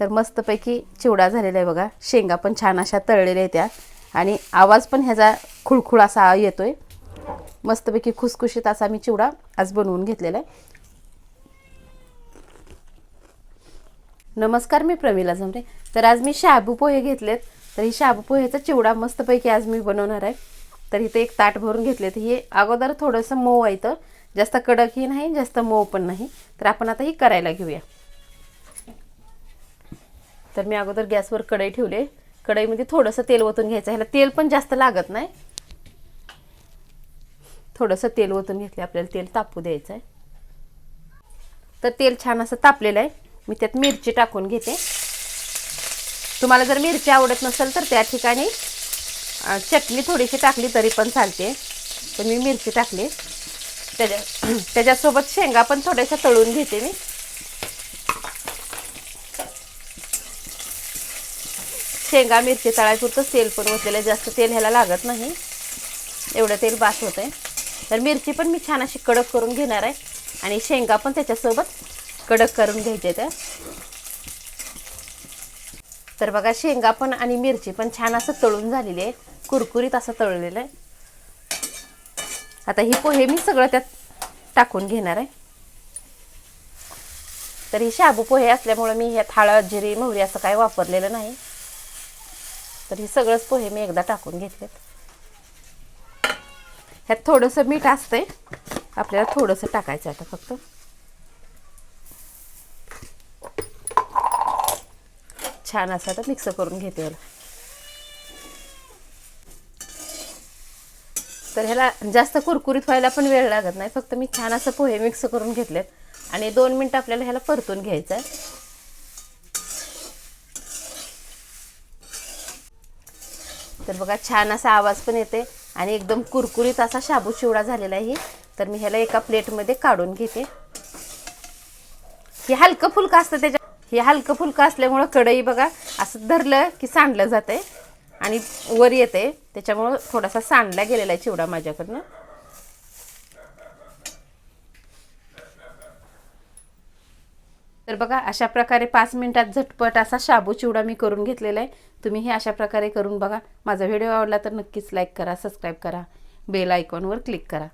तर मस्तपैकी चिवडा झालेला आहे बघा. शेंगा पण छान अशा तळलेल्या आहेत त्या. आणि आवाज पण ह्याचा खुळखुळ असा येतो आहे मस्तपैकी खुसखुशीत असा मी चिवडा आज बनवून घेतलेला आहे. नमस्कार मी प्रमिला जमरे तर आज मी शाबू पोहे घेतलेत. तर ही शाबू पोह्याचा चिवडा मस्तपैकी आज मी बनवणार आहे. तर इथे एक ताट भरून घेतलेत. हे अगोदर थोडंसं मऊ आहे इथं. जास्त कडकही नाही जास्त मऊ पण नाही. तर आपण आता ही करायला घेऊया. तर मी अगोदर गॅसवर कढई ठेवले. कढईमध्ये थोडंसं तेल ओतून घ्यायचं. ह्याला तेल पण जास्त लागत नाही. थोडंसं तेल ओतून घेतले आपल्याला तेल तापू द्यायचं आहे तर तेल छान असं तापलेलं आहे. मी त्यात मिरची टाकून घेते. तुम्हाला जर मिरची आवडत नसेल तर त्या ठिकाणी चटणी थोडीशी टाकली तरी पण चालते. तर मी मिरची टाकली. त्याच्या त्याच्यासोबत शेंगा पण थोड्याशा तळून घेते मी. शेंगा मिरची तळायपुरतं तेल पण ओतलेलं जास्त तेल ह्याला लागत नाही. एवढं तेल बास होतं आहे तर मिरची पण मी छान अशी कडक करून घेणार आहे. आणि शेंगा पण त्याच्यासोबत कडक करून घ्यायचे त्या तर बघा शेंगा पण आणि मिरची पण छान असं तळून झालेली आहे. कुरकुरीत असं तळलेलं आहे. आता ही पोहे मी सगळं त्यात टाकून घेणार आहे. तर ही शाबू पोहे असल्यामुळे मी ह्यात हळद जिरी मोहरी असं काही वापरलेलं नाही. तर हे सगळंच पोहे मी एकदा टाकून घेतलेत. ह्यात थोडंसं मीठ असतंय. आपल्याला थोडंसं टाकायचं आता फक्त. छान असं आता मिक्स करून घेते याला. तर ह्याला जास्त कुरकुरीत व्हायला पण वेळ लागत नाही. फक्त मी छान असं पोहे मिक्स करून घेतलेत. आणि दोन मिनटं आपल्याला ह्याला परतून घ्यायचं आहे. तर बघा छान असा आवाज पण येते आणि एकदम कुरकुरीत असा शाबू चिवडा झालेला आहे तर मी ह्याला एका प्लेटमध्ये काढून घेते. हे हलकं फुलकं असतं त्याच्या हे हलकं फुलकं असल्यामुळं कढई बघा असं धरलं की सांडलं जाते आणि वर येते त्याच्यामुळं थोडासा सांडला गेलेला आहे चिवडा माझ्याकडनं. तर बघा अशा प्रकारे पाच मिनिटात झटपट असा शाबू चिवडा मी करून घेतलेला आहे. तुम्ही हे अशा प्रकारे करून बघा. माझा व्हिडिओ आवडला तर नक्कीच लाईक करा सबस्क्राईब करा. बेल आयकॉनवर क्लिक करा.